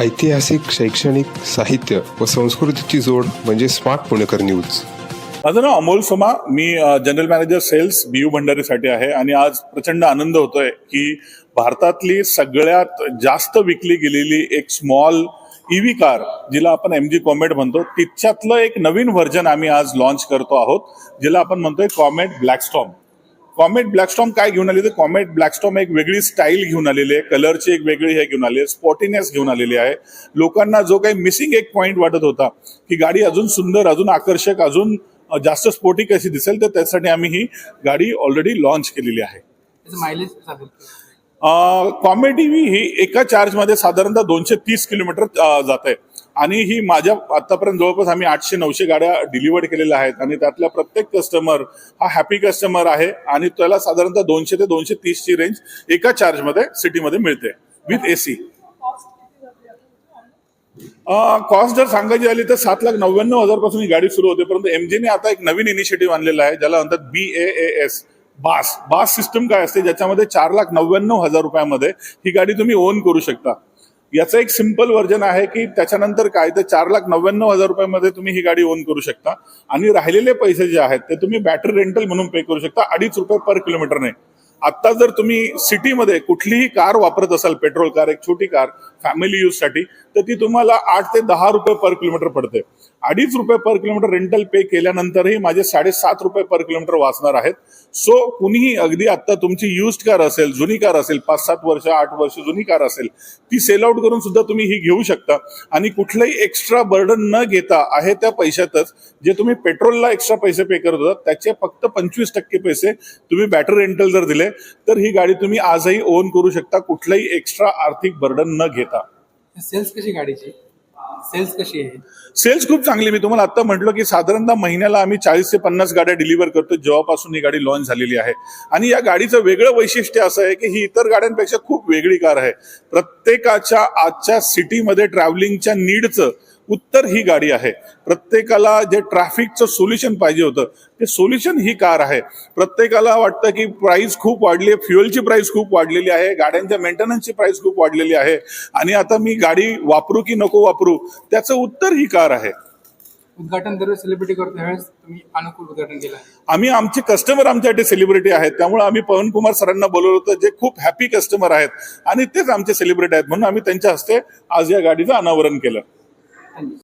ऐतिहासिक शैक्षणिक साहित्य व संस्कृतीची जोड म्हणजे स्मार्ट पुणेकर न्यूज. माझं नाव अमोल सोमा. मी जनरल मॅनेजर सेल्स बीयू भंडारीसाठी आहे आणि आज प्रचंड आनंद होतोय की भारतातली सगळ्यात जास्त विकली गेलेली एक स्मॉल ईव्ही कार जिला आपण एम जी कॉमेट म्हणतो तिच्यातलं एक नवीन व्हर्जन आम्ही आज लॉन्च करतो आहोत जिला आपण म्हणतोय कॉमेट ब्लॅकस्टॉम कॉमेट ब्लॅकस्टॉम काय घेऊन आली? तर कॉमेट ब्लॅकस्टॉम एक वेगळी स्टाईल घेऊन आलेली आहे. कलरची एक वेगळी हे घेऊन आली आहे. स्पॉटीनेस घेऊन आलेली आहे. लोकांना जो काही मिसिंग एक पॉइंट वाटत होता की गाडी अजून सुंदर अजून आकर्षक अजून जास्त स्पोर्टी कशी दिसेल तर त्यासाठी आम्ही ही गाडी ऑलरेडी लॉन्च केलेली आहे. कॉमेडी ही एका चार्जमध्ये साधारणतः दोनशे तीस किलोमीटर जात आहे. आणि ही माझ्या आतापर्यंत जवळपास आम्ही आठशे नऊशे गाड्या डिलिव्हर्ड केलेल्या आहेत आणि त्यातल्या प्रत्येक कस्टमर हा हॅपी कस्टमर आहे आणि त्याला साधारणतः दोनशे ते दोनशे तीसची रेंज एका चार्जमध्ये सिटीमध्ये मिळते विथ एसी कॉस्ट जर सांगायची झाली तर सात लाख नव्याण्णव हजारपासून ही गाडी सुरू होते परंतु एमजीने आता एक नवीन इनिशिएटिव्ह आणलेला आहे ज्याला म्हणतात बी A S bass bass system काय असते ज्याच्यामध्ये चार लाख नव्याण्णव हजार रुपयामध्ये ही गाडी तुम्ही ओन करू शकता. याचं एक सिंपल व्हर्जन आहे की त्याच्यानंतर काय तर चार लाख नव्याण्णव हजार रुपयामध्ये तुम्ही ही गाडी ओन करू शकता. आणि राहिलेले पैसे जे आहेत ते तुम्ही बॅटरी रेंटल म्हणून पे करू शकता. अडीच रुपये पर किलोमीटरने आत्ता जर तुम्ही सिटीमध्ये कुठलीही कार वापरत असाल पेट्रोल कार एक छोटी कार फॅमिली यूजसाठी तर ती तुम्हाला आठ ते दहा रुपये पर किलोमीटर पडते. अडीच रुपये पर किलोमीटर रेंटल पे केल्यानंतरही माझे साडेसात रुपये पर किलोमीटर वाचणार आहेत. सो कुणीही अगदी आता तुमची युज्ड कार असेल जुनी कार असेल पाच सात वर्ष आठ वर्ष जुनी कार असेल ती सेल आउट करून सुद्धा तुम्ही ही घेऊ शकता. आणि कुठलंही एक्स्ट्रा बर्डन न घेता आहे त्या पैशातच जे तुम्ही पेट्रोलला एक्स्ट्रा पैसे पे करत होता त्याचे फक्त पंचवीस टक्के पैसे तुम्ही बॅटरी रेंटल जर दिले तर ही गाडी तुम्ही आजही ओन करू शकता कुठलाही एक्स्ट्रा आर्थिक बर्डन न घेता. सेल्स कशी गाडीची? सेल्स कशी आहे सेल्स खूप चांगली मी तुम्हाला आता म्हटलं की साधारणतः महिन्याला आम्ही चाळीस ते पन्नास गाड्या डिलिव्हर करतो. जेव्हापासून ही गाडी लॉन्च झालेली आहे. आणि या गाडीचं वेगळं वैशिष्ट्य असं आहे की ही इतर गाड्यांपेक्षा खूप वेगळी कार आहे. प्रत्येकाच्या आजच्या सिटीमध्ये ट्रॅव्हलिंगच्या नीडचं उत्तर ही गाडी आहे. प्रत्येकाला जे ट्रॅफिकचं सोल्युशन पाहिजे होतं ते सोल्युशन ही कार आहे. प्रत्येकाला वाटतं की प्राइस खूप वाढली आहे फ्युएलची प्राइस खूप वाढलेली आहे गाड्यांच्या मेंटेनन्सची प्राइस खूप वाढलेली आहे. आणि आता मी गाडी वापरू की नको वापरू त्याचं उत्तर ही कार आहे. उद्घाटन दरवेळेस सेलिब्रिटी करतो त्यावेळेस तुम्ही अनुकूल उद्घाटन केलं आहे. आम्ही आमचे कस्टमर आमच्यासाठी सेलिब्रिटी आहेत त्यामुळे आम्ही पवन कुमार सरांना बोलवलं होतं जे खूप हॅपी कस्टमर आहेत. आणि तेच आमचे सेलिब्रिटी आहेत म्हणून आम्ही त्यांच्या हस्ते आज या गाडीचं अनावरण केलं. años.